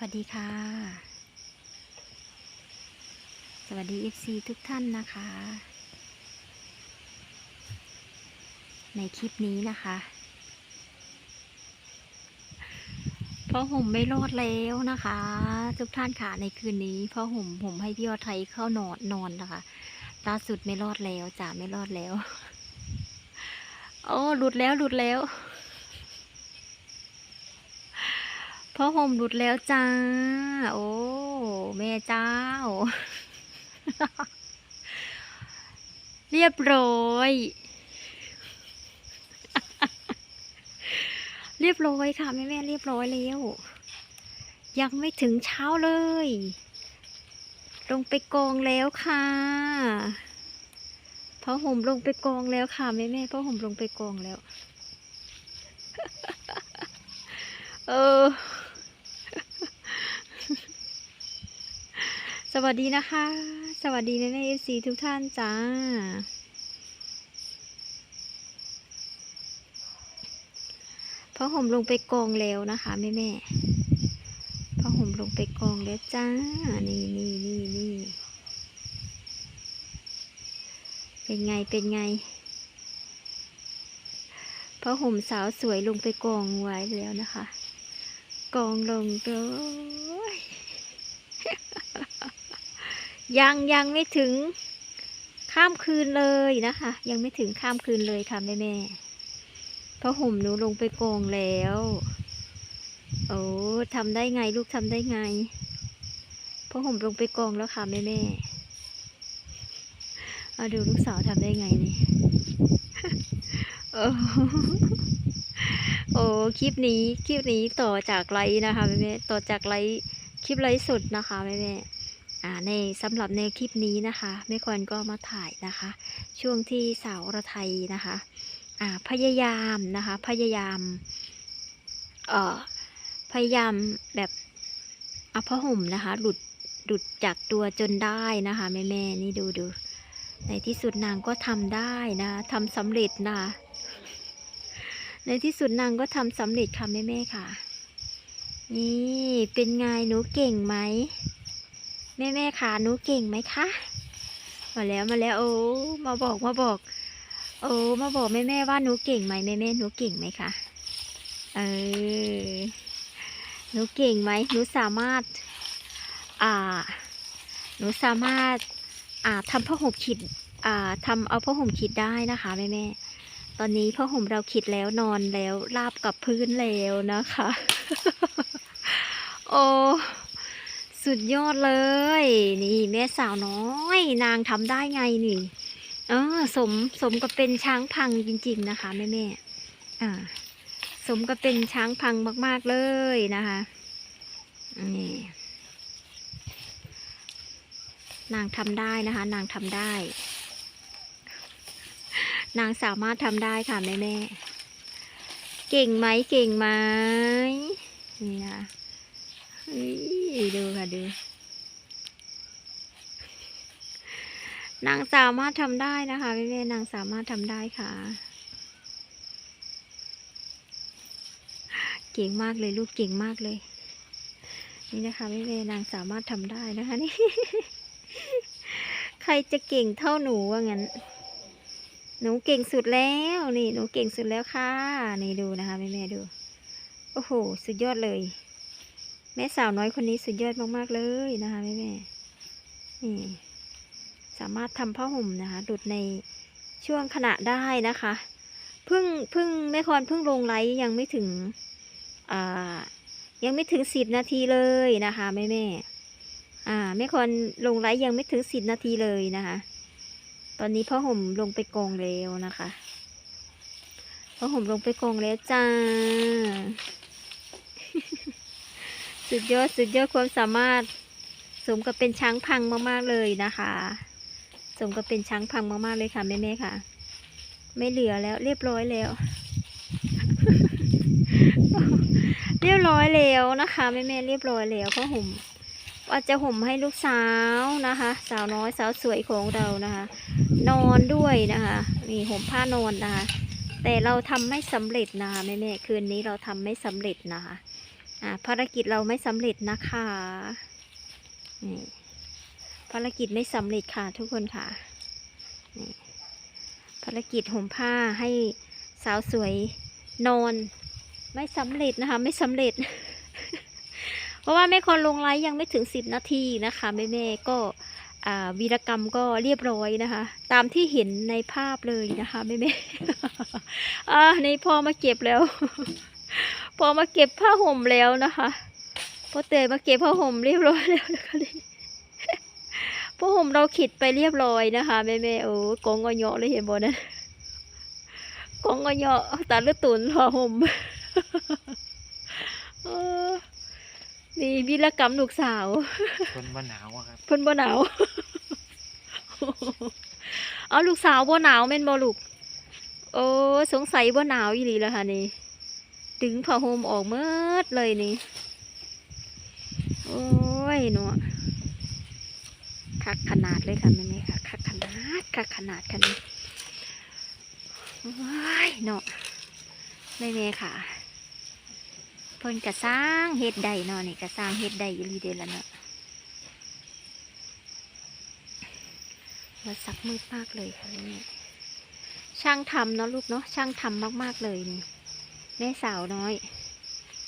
วัสดีค่ะ สวัสดี FC ทุกท่านนะคะ ในคลิปนี้นะคะพ่อห่มไม่รอดแล้วนะคะ ทุกท่านค่ะในคืนนี้พ่อห่มผมให้พี่อไทยเข้านอนนอนนะคะล่าสุดไม่รอดแล้วจ้าไม่รอดแล้ว โอ้หลุดแล้วหลุดแล้ว พ่อห่มหลุดแล้วจ้า โอ้ แม่เจ้า เรียบร้อย เรียบร้อยค่ะ แม่แม่เรียบร้อยแล้วยังไม่ถึงเช้าเลย ลงไปกองแล้วค่ะพ่อห่มลงไปกองแล้วค่ะแม่แม่พ่อห่มลงไปกองแล้ว เออ สวัสดีนะคะ สวัสดีแม่แม่เอฟซีทุกท่านจ้าพ่อห่มลงไปกองแล้วนะคะแม่แม่พ่อห่มลงไปกองแล้วจ้า นี่นี่นี่นี่ เป็นไงเป็นไงพ่อห่มสาวสวยลงไปกองไว้แล้วนะคะ กองลงเลย ยังยังไม่ถึงข้ามคืนเลยนะคะ ยังไม่ถึงข้ามคืนเลยค่ะแม่แม่พ่อห่มหนูลงไปกองแล้ว โอ้ทำได้ไงลูกทำได้ไงพ่อห่มลงไปกองแล้วค่ะแม่แม่มาดูลูกสาวทำได้ไงนี่โอ้โอ้คลิปนี้คลิปนี้ต่อจากไลฟ์นะคะแม่แม่ต่อจากไลฟ์คลิปไลฟ์สดนะคะแม่แม่ ในสำหรับในคลิปนี้นะคะแม่ควรก็มาถ่ายนะคะ ช่วงที่สาวระไทยนะคะอ่าพยายามนะคะพยายามเอ่อพยายามแบบเอาผ้าห่มนะคะ หลุดหลุดจากตัวจนได้นะคะแม่แม่ๆนี่ดูดูในที่สุดนางก็ทำได้นะทำสำเร็จนะในที่สุดนางก็ทำสำเร็จค่ะแม่แม่ๆค่ะ นี่เป็นไงหนูเก่งไหม แม่แม่ขาหนูเก่งไหมคะ มาแล้วมาแล้วโอ้มาบอกมาบอก โอ้มาบอกแม่แม่ว่าหนูเก่งไหมแม่แม่หนูเก่งไหมคะเออหนูเก่งไหมหนูสามารถ อ่า หนูสามารถ อ่าทำผ้าห่มขีดอ่าทำเอาผ้าห่มขีดได้นะคะแม่แม่ตอนนี้ผ้าห่มเราขีดแล้วนอนแล้วราบกับพื้นแล้วนะคะ โอ้ สุดยอดเลย นี่แม่สาวน้อย นางทำได้ไงนี่ เออ สมสมกับเป็นช้างพังจริง ๆ นะคะแม่แม่อ่า สมกับเป็นช้างพังมาก ๆเลยนะคะนี่นางทำได้นะคะ นางทำได้ นางสามารถทำได้ค่ะแม่แม่เก่งไหมเก่งไหมนี่นะ ดูค่ะดู นางสามารถทำได้นะคะแม่แม่ๆนางสามารถทำได้ค่ะ เก่งมากเลยลูกเก่งมากเลย นี่นะคะแม่แม่ๆนางสามารถทำได้นะคะนี่ ใครจะเก่งเท่าหนูว่างั้นหนูเก่งสุดแล้วนี่หนูเก่งสุดแล้วค่ะ นี่ดูนะคะแม่แม่ดู โอ้โห สุดยอดเลย แม่สาวน้อยคนนี้สุดยอดมาก ๆ เลยนะคะแม่แม่นี่สามารถทำผ้าห่มนะคะดุดในช่วงขณะได้นะคะเพิ่งเพิ่งแม่คอนเพิ่งลงไลฟ์ยังไม่ถึงอ่ายังไม่ถึงสิบนาทีเลยนะคะแม่แม่อ่าแม่คอนลงไลฟ์ยังไม่ถึงสิบนาทีเลยนะคะ ตอนนี้ผ้าห่มลงไปกองแล้วนะคะผ้าห่มลงไปกองแล้วจ้า สุดยอดสุดยอดความสามารถ สมกับเป็นช้างพังมากๆเลยนะคะ สมกับเป็นช้างพังมากๆเลยค่ะแม่ๆค่ะ ไม่เหลือแล้วเรียบร้อยแล้ว เรียบร้อยแล้วนะคะแม่ๆเรียบร้อยแล้วเพราะห่มว่าจะห่มให้ลูกสาวนะคะ สาวน้อยสาวสวยของเรานะคะ นอนด้วยนะคะนี่ห่มผ้านอนนะคะ แต่เราทำไม่สำเร็จนะคะแม่ๆคืนนี้เราทำไม่สำเร็จนะคะ ภารกิจเราไม่สำเร็จนะคะนี่ภารกิจไม่สำเร็จค่ะทุกคนค่ะนี่ภารกิจห่มผ้าให้สาวสวยนอนไม่สำเร็จนะคะไม่สำเร็จ เพราะว่าแม่คนลงไลฟ์ยังไม่ถึงสิบนาทีนะคะแม่แม่ๆก็วีรกรรมก็เรียบร้อยนะคะ ตามที่เห็นในภาพเลยนะคะแม่แม่ๆอ่านี่พอมาเก็บแล้ว พอมาเก็บผ้าห่มแล้วนะคะพอเตยมาเก็บผ้าห่มเรียบร้อยแล้วนะคะนี่ผ้าห่มเราขิดไปเรียบร้อยนะคะแม่แม่ๆโอ้กองงอยๆเลยเห็นบ่นะกองงอยๆตาเลือดตุนผ้าห่มเออนี่วีรกรรมลูกสาวคนว่าหนาวอะครับเพิ่นบ่หนาวเอาลูกสาวบ่หนาวแม่นบ่ลูกโอ้สงสัยบ่หนาวอีหลีแล้วค่ะนี่ ดึงผ้าห่มออกเมิดเลยนี่ โอ้ยเนาะคักขนาดเลยค่ะแม่แม่ค่ะคักขนาดคักขนาดค่ะนี่ว้ายเนาะแม่แม่ค่ะ เพิ่นกระสร้างเฮ็ดใดเนาะนี่กระสร้างเฮ็ดใดอีหลีเด้ละเนาะมาสักมืดมากเลยค่ะนี่ช่างทำเนาะลูกเนาะช่างทำมากๆเลยนี่ แม่สาวน้อย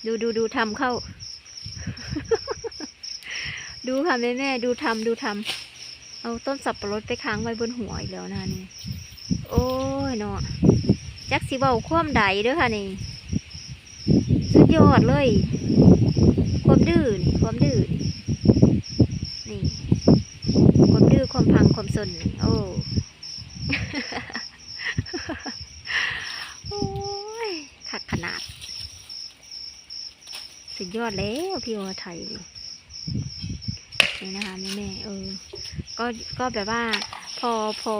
ดูดูดูทำเข้า ดูค่ะแม่แม่ดูทำดูทำเอาต้นสับปะรดไปค้างไว้บนหัวอีกแล้วนะนี่ โอ้ยเนาะจักสิเบาคว่ำใดเด้อค่ะนี่ สุดยอดเลยความดื้อนี่ความดื้อนี่ความดื้อความพังความสนโอ้ โอ้ยขัดขนาด สุดย อดแล้วพี่โอไทยนี่นะคะแม่แม่เออ ก็ก็แบบว่า พอพอ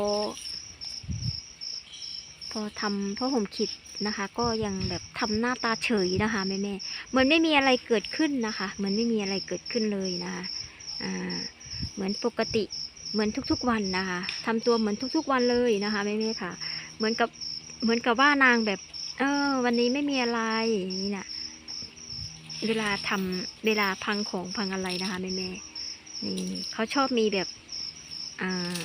พอทำพ่อห่มขิดนะคะ ก็ยังแบบทำหน้าตาเฉยนะคะแม่แม่เหมือนไม่มีอะไรเกิดขึ้นนะคะเหมือนไม่มีอะไรเกิดขึ้นเลยนะคะอ่าเหมือนปกติเหมือนทุกๆวันนะคะทำตัวเหมือนทุกๆวันเลยนะคะแม่ๆค่ะ เหมือนกับเหมือนกับว่านางแบบ เออ วันนี้ไม่มีอะไรอย่างนี้นะ เวลาทำเวลาพังของพังอะไรนะคะแม่ๆนี่เขาชอบมีแบบอ่า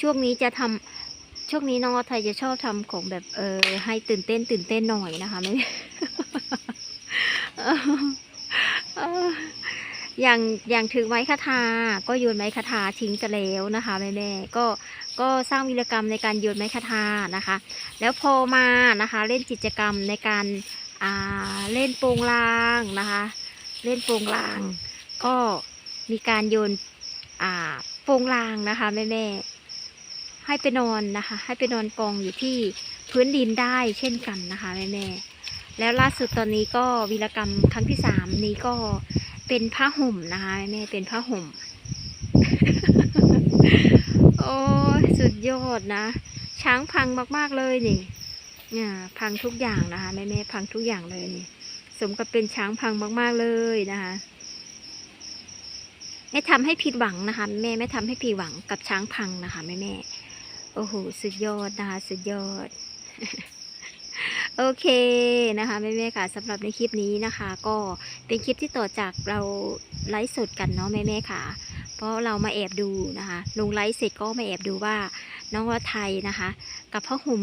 ช่วงนี้จะทำช่วงนี้น้องอไทยจะชอบทำของแบบเออให้ตื่นเต้นตื่นเต้นหน่อยนะคะแม่เออย่างอย่างถือไม้คาทาก็โยนไม้คาทาทิ้งกันแล้วนะคะแม่แม่ก็ก็สร้างวีรกรรมในการโยนไม้คาทานะคะ แล้วพอมานะคะ เล่นกิจกรรมในการ เล่นโปงลางนะคะ เล่นโปงลาง ก็มีการโยนโปงลางนะคะแม่แม่ให้ไปนอนนะคะ ให้ไปนอนกองอยู่ที่พื้นดินได้เช่นกันนะคะแม่แม่แล้วล่าสุดตอนนี้ก็วีรกรรมครั้งที่สามนี้ก็เป็นผ้าห่มนะคะแม่ เป็นผ้าห่ม โอ้สุดยอดนะ ช้างพังมาก ๆ เลยนี่ เนี่ยพังทุกอย่างนะคะแม่แม่พังทุกอย่างเลยนี่สมกับเป็นช้างพังมากๆเลยนะคะไม่ทำให้ผิดหวังนะคะ แม่ไม่ทำให้ผิดหวังกับช้างพังนะคะแม่แม่โอ้โหสุดยอดนะคะสุดยอด โอเคนะคะแม่ๆค่ะสำหรับในคลิปนี้นะคะ ก็เป็นคลิปที่ต่อจากเราไลฟ์สดกันเนาะแม่ๆค่ะ เพราะเรามาแอบดูนะคะลงไลฟ์เสร็จก็มาแอบดูว่าน้องรถไทยนะคะ กับผ้าห่ม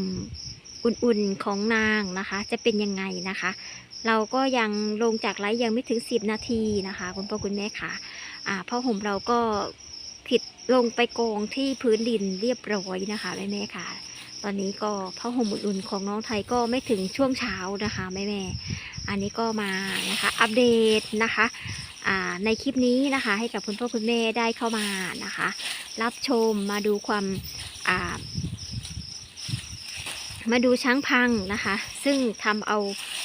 อุ่นๆของนางนะคะ จะเป็นยังไงนะคะ เราก็ยังลงจากไลฟ์ยังไม่ถึง 10 นาทีนะคะ คุณพ่อคุณแม่ค่ะอ่าผ้าห่มเราก็ผิดลงไปกองที่พื้นดินเรียบร้อยนะคะแม่ๆค่ะ ตอนนี้ก็ผ้าห่มอุ่นๆของน้องไทยก็ไม่ถึงช่วงเช้านะคะแม่แม่อันนี้ก็มานะคะอัปเดตนะคะในคลิปนี้นะคะให้กับคุณพ่อคุณแม่ได้เข้ามานะคะ รับชมมาดูความ มาดูช้างพังนะคะ ซึ่งทำเอา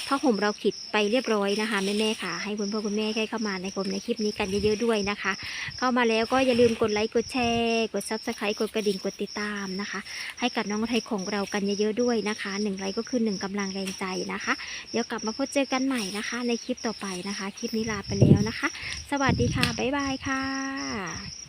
ผ้าห่มเราขิดไปเรียบร้อยนะคะแม่ๆค่ะ ให้คุณพ่อคุณแม่ได้เข้ามาในชมในคลิปนี้กันเยอะๆด้วยนะคะ เข้ามาแล้วก็อย่าลืมกดไลค์กดแชร์กด subscribe กดกระดิ่งกดติดตามนะคะ ให้กับน้องไทยของเรากันเยอะๆด้วยนะคะหนึ่งไลค์ก็คือหนึ่งกำลังแรงใจนะคะ เดี๋ยวกลับมาพบเจอกันใหม่นะคะ ในคลิปต่อไปนะคะ คลิปนี้ลาไปแล้วนะคะ สวัสดีค่ะบ๊ายบายค่ะ